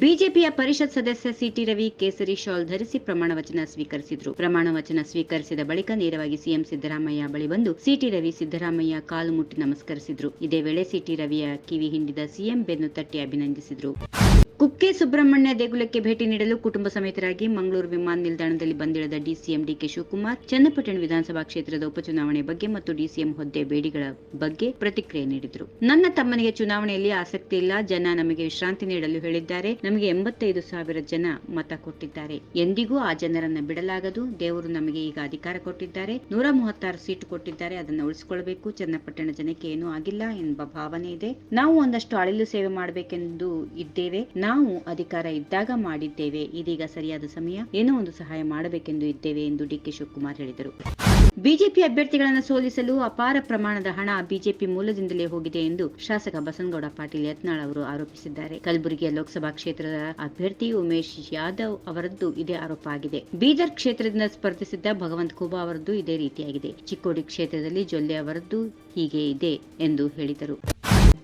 ಬಿಜೆಪಿಯ ಪರಿಷತ್ ಸದಸ್ಯ ಸಿಟಿ ರವಿ ಕೇಸರಿ ಶಾಲ್ ಧರಿಸಿ ಪ್ರಮಾಣ ವಚನ ಸ್ವೀಕರಿಸಿದರು. ಪ್ರಮಾಣ ವಚನ ಸ್ವೀಕರಿಸಿದ ಬಳಿಕ ನೇರವಾಗಿ ಸಿಎಂ ಸಿದ್ದರಾಮಯ್ಯ ಬಳಿ ಬಂದು ಸಿಟಿ ರವಿ ಸಿದ್ದರಾಮಯ್ಯ ಕಾಲು ಮುಟ್ಟಿ ನಮಸ್ಕರಿಸಿದ್ರು. ಇದೇ ವೇಳೆ ಸಿಟಿ ರವಿಯ ಕಿವಿ ಹಿಂಡಿದ ಸಿಎಂ ಬೆನ್ನು ತಟ್ಟಿ ಅಭಿನಂದಿಸಿದರು. ಕುಕ್ಕೆ ಸುಬ್ರಹ್ಮಣ್ಯ ದೇಗುಲಕ್ಕೆ ಭೇಟಿ ನೀಡಲು ಕುಟುಂಬ ಸಮೇತರಾಗಿ ಮಂಗಳೂರು ವಿಮಾನ ನಿಲ್ದಾಣದಲ್ಲಿ ಬಂದಿಳಿದ ಡಿಸಿಎಂ ಡಿಕೆ ಶಿವಕುಮಾರ್, ಚನ್ನಪಟ್ಟಣ ವಿಧಾನಸಭಾ ಕ್ಷೇತ್ರದ ಉಪಚುನಾವಣೆ ಬಗ್ಗೆ ಮತ್ತು ಡಿಸಿಎಂ ಹುದ್ದೆ ಬೇಡಿಗಳ ಬಗ್ಗೆ ಪ್ರತಿಕ್ರಿಯೆ ನೀಡಿದರು. ನನ್ನ ತಮ್ಮನಿಗೆ ಚುನಾವಣೆಯಲ್ಲಿ ಆಸಕ್ತಿ ಇಲ್ಲ, ಜನ ನಮಗೆ ವಿಶ್ರಾಂತಿ ನೀಡಲು ಹೇಳಿದ್ದಾರೆ. ನಮಗೆ ಎಂಬತ್ತೈದು ಸಾವಿರ ಜನ ಮತ ಕೊಟ್ಟಿದ್ದಾರೆ. ಎಂದಿಗೂ ಆ ಜನರನ್ನ ಬಿಡಲಾಗದು. ದೇವರು ನಮಗೆ ಈಗ ಅಧಿಕಾರ ಕೊಟ್ಟಿದ್ದಾರೆ. ನೂರ ಮೂವತ್ತಾರು ಸೀಟು ಕೊಟ್ಟಿದ್ದಾರೆ. ಅದನ್ನು ಉಳಿಸಿಕೊಳ್ಳಬೇಕು ಚನ್ನಪಟ್ಟಣ ಜನಕ್ಕೆ ಏನೂ ಆಗಿಲ್ಲ ಎಂಬ ಭಾವನೆ ಇದೆ. ನಾವು ಒಂದಷ್ಟು ಅಳಿಲು ಸೇವೆ ಮಾಡಬೇಕೆಂದು ಇದ್ದೇವೆ. ನಾವು ಅಧಿಕಾರ ಇದ್ದಾಗ ಮಾಡಿದ್ದೇವೆ. ಇದೀಗ ಸರಿಯಾದ ಸಮಯ. ಏನೋ ಒಂದು ಸಹಾಯ ಮಾಡಬೇಕೆಂದು ಇದ್ದೇವೆ ಎಂದು ಡಿಕೆ ಶಿವಕುಮಾರ್ ಹೇಳಿದರು. ಬಿಜೆಪಿ ಅಭ್ಯರ್ಥಿಗಳನ್ನು ಸೋಲಿಸಲು ಅಪಾರ ಪ್ರಮಾಣದ ಹಣ ಬಿಜೆಪಿ ಮೂಲದಿಂದಲೇ ಹೋಗಿದೆ ಎಂದು ಶಾಸಕ ಬಸನಗೌಡ ಪಾಟೀಲ್ ಯತ್ನಾಳ್ ಅವರು ಆರೋಪಿಸಿದ್ದಾರೆ. ಕಲಬುರಗಿಯ ಲೋಕಸಭಾ ಕ್ಷೇತ್ರದ ಅಭ್ಯರ್ಥಿ ಉಮೇಶ್ ಯಾದವ್ ಅವರದ್ದು ಇದೇ ಆರೋಪ ಆಗಿದೆ. ಬೀದರ್ ಕ್ಷೇತ್ರದಿಂದ ಸ್ಪರ್ಧಿಸಿದ್ದ ಭಗವಂತ ಖೂಬಾ ಅವರದ್ದು ಇದೇ ರೀತಿಯಾಗಿದೆ. ಚಿಕ್ಕೋಡಿ ಕ್ಷೇತ್ರದಲ್ಲಿ ಜೊಲ್ಲೆ ಅವರದ್ದು ಹೀಗೆ ಇದೆ ಎಂದು ಹೇಳಿದರು.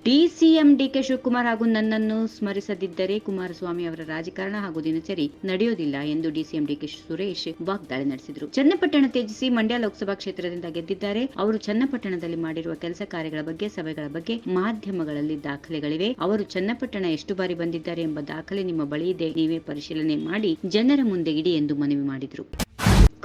ಡಿಸಿಎಂ ಡಿಕೆ ಶಿವಕುಮಾರ್ ಹಾಗೂ ನನ್ನನ್ನು ಸ್ಮರಿಸದಿದ್ದರೆ ಕುಮಾರಸ್ವಾಮಿ ಅವರ ರಾಜಕಾರಣ ಹಾಗೂ ದಿನಚರಿ ನಡೆಯೋದಿಲ್ಲ ಎಂದು ಡಿಸಿಎಂ ಡಿಕೆ ಸುರೇಶ್ ವಾಗ್ದಾಳಿ ನಡೆಸಿದರು. ಚನ್ನಪಟ್ಟಣ ತ್ಯಜಿಸಿ ಮಂಡ್ಯ ಲೋಕಸಭಾ ಕ್ಷೇತ್ರದಿಂದ ಗೆದ್ದಿದ್ದಾರೆ. ಅವರು ಚನ್ನಪಟ್ಟಣದಲ್ಲಿ ಮಾಡಿರುವ ಕೆಲಸ ಕಾರ್ಯಗಳ ಬಗ್ಗೆ, ಸಭೆಗಳ ಬಗ್ಗೆ ಮಾಧ್ಯಮಗಳಲ್ಲಿ ದಾಖಲೆಗಳಿವೆ. ಅವರು ಚನ್ನಪಟ್ಟಣ ಎಷ್ಟು ಬಾರಿ ಬಂದಿದ್ದಾರೆ ಎಂಬ ದಾಖಲೆ ನಿಮ್ಮ ಬಳಿ ಇದೆ. ನೀವೇ ಪರಿಶೀಲನೆ ಮಾಡಿ ಜನರ ಮುಂದೆ ಇಡಿ ಎಂದು ಮನವಿ ಮಾಡಿದರು.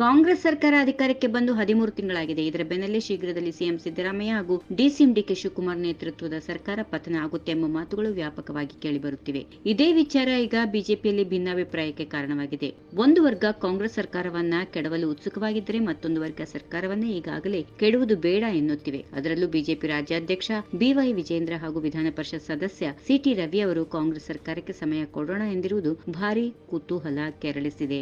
ಕಾಂಗ್ರೆಸ್ ಸರ್ಕಾರ ಅಧಿಕಾರಕ್ಕೆ ಬಂದು ಹದಿಮೂರು ತಿಂಗಳಾಗಿದೆ. ಇದರ ಬೆನ್ನಲ್ಲೇ ಶೀಘ್ರದಲ್ಲಿ ಸಿಎಂ ಸಿದ್ದರಾಮಯ್ಯ ಹಾಗೂ ಡಿಸಿಎಂ ಡಿಕೆ ಶಿವಕುಮಾರ್ ನೇತೃತ್ವದ ಸರ್ಕಾರ ಪತನ ಆಗುತ್ತೆ ಎಂಬ ಮಾತುಗಳು ವ್ಯಾಪಕವಾಗಿ ಕೇಳಿಬರುತ್ತಿವೆ ಇದೇ ವಿಚಾರ ಈಗ ಬಿಜೆಪಿಯಲ್ಲಿ ಭಿನ್ನಾಭಿಪ್ರಾಯಕ್ಕೆ ಕಾರಣವಾಗಿದೆ. ಒಂದು ವರ್ಗ ಕಾಂಗ್ರೆಸ್ ಸರ್ಕಾರವನ್ನ ಕೆಡವಲು ಉತ್ಸುಕವಾಗಿದ್ದರೆ ಮತ್ತೊಂದು ವರ್ಗ ಸರ್ಕಾರವನ್ನೇ ಈಗಾಗಲೇ ಕೆಡುವುದು ಬೇಡ ಎನ್ನುತ್ತಿವೆ. ಅದರಲ್ಲೂ ಬಿಜೆಪಿ ರಾಜ್ಯಾಧ್ಯಕ್ಷ ಬಿವೈ ವಿಜೇಂದ್ರ ಹಾಗೂ ವಿಧಾನ ಪರಿಷತ್ ಸದಸ್ಯ ಸಿಟಿ ರವಿ ಅವರು ಕಾಂಗ್ರೆಸ್ ಸರ್ಕಾರಕ್ಕೆ ಸಮಯ ಕೊಡೋಣ ಎಂದಿರುವುದು ಭಾರೀ ಕುತೂಹಲ ಕೆರಳಿಸಿದೆ.